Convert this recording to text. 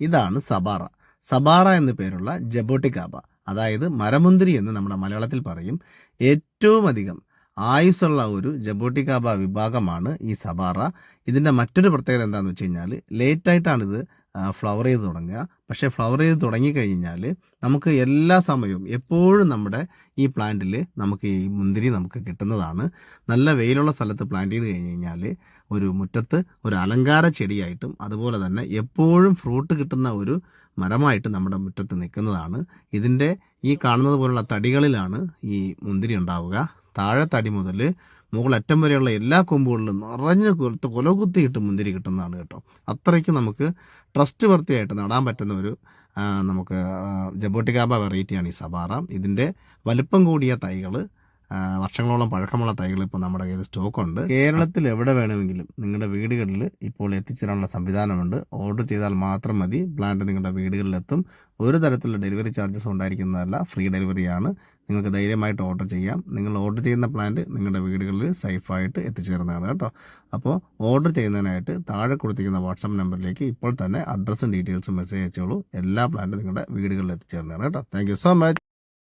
ഇതാണ് സബാറ. സബാറ എന്നു പേരുള്ള ജബോട്ടിക്കാബ അതായത് മരമുന്തിരി എന്ന് നമ്മുടെ മലയാളത്തിൽ പറയും. ഏറ്റവും അധികം ആയുസ്സുള്ള ഒരു ജബോട്ടിക്കാബ വിഭാഗമാണ് ഈ സബാറ ഇതിന്റെ മറ്റൊരു പ്രത്യേകത എന്താണെന്ന് വെച്ച് കഴിഞ്ഞാൽ ലേറ്റായിട്ടാണ് ഇത് ഫ്ലവർ ചെയ്ത് തുടങ്ങുക. പക്ഷേ ഫ്ലവർ ചെയ്ത് തുടങ്ങിക്കഴിഞ്ഞാൽ നമുക്ക് എല്ലാ സമയവും എപ്പോഴും നമ്മുടെ ഈ പ്ലാന്റിൽ നമുക്ക് ഈ മുന്തിരി നമുക്ക് കിട്ടുന്നതാണ്. നല്ല വെയിലുള്ള സ്ഥലത്ത് പ്ലാന്റ് ചെയ്ത് കഴിഞ്ഞ് കഴിഞ്ഞാൽ ഒരു മുറ്റത്ത് ഒരു അലങ്കാര ചെടിയായിട്ടും അതുപോലെ തന്നെ എപ്പോഴും ഫ്രൂട്ട് കിട്ടുന്ന ഒരു മരമായിട്ട് നമ്മുടെ മുറ്റത്ത് നിൽക്കുന്നതാണ്. ഇതിന്റെ ഈ കാണുന്നത് പോലുള്ള തടികളിലാണ് ഈ മുന്തിരി ഉണ്ടാവുക. താഴെ തടി മുതൽ മുകളറ്റം വരെയുള്ള എല്ലാ കൊമ്പുകളിലും നിറഞ്ഞു കൊലത്ത് കൊലകുത്തിയിട്ട് മുന്തിരി കിട്ടുന്നതാണ് കേട്ടോ. അത്രയ്ക്ക് നമുക്ക് ട്രസ്റ്റ് വർത്തിയായിട്ട് നടാൻ പറ്റുന്ന ഒരു നമുക്ക് ജബോട്ടിക്കാബ വെറൈറ്റിയാണ് ഈ സബാറ ഇതിന്റെ വലിപ്പം കൂടിയ തൈകൾ വർഷങ്ങളോളം പഴക്കമുള്ള തൈകൾ ഇപ്പോൾ നമ്മുടെ കയ്യിൽ സ്റ്റോക്കുണ്ട്. കേരളത്തിൽ എവിടെ വേണമെങ്കിലും നിങ്ങളുടെ വീടുകളിൽ ഇപ്പോൾ എത്തിച്ചേരാനുള്ള സംവിധാനമുണ്ട്. ഓർഡർ ചെയ്താൽ മാത്രം മതി. പ്ലാന്റ് നിങ്ങളുടെ വീടുകളിലെത്തും. ഒരു തരത്തിലുള്ള ഡെലിവറി ചാർജസ് ഉണ്ടായിരിക്കുന്നതല്ല ഫ്രീ ഡെലിവറിയാണ് നിങ്ങൾക്ക് ധൈര്യമായിട്ട് ഓർഡർ ചെയ്യാം. നിങ്ങൾ ഓർഡർ ചെയ്യുന്ന പ്ലാന്റ് നിങ്ങളുടെ വീടുകളിൽ സേഫായിട്ട് എത്തിച്ചേരുന്നതാണ് കേട്ടോ. അപ്പോൾ ഓർഡർ ചെയ്യുന്നതിനായിട്ട് താഴെ കൊടുത്തിരിക്കുന്ന വാട്സാപ്പ് നമ്പറിലേക്ക് ഇപ്പോൾ തന്നെ അഡ്രസ്സും ഡീറ്റെയിൽസും മെസ്സേജ് അയച്ചോളൂ. എല്ലാ പ്ലാന്റും നിങ്ങളുടെ വീടുകളിൽ എത്തിച്ചേരുന്നതാണ് കേട്ടോ. Thank so much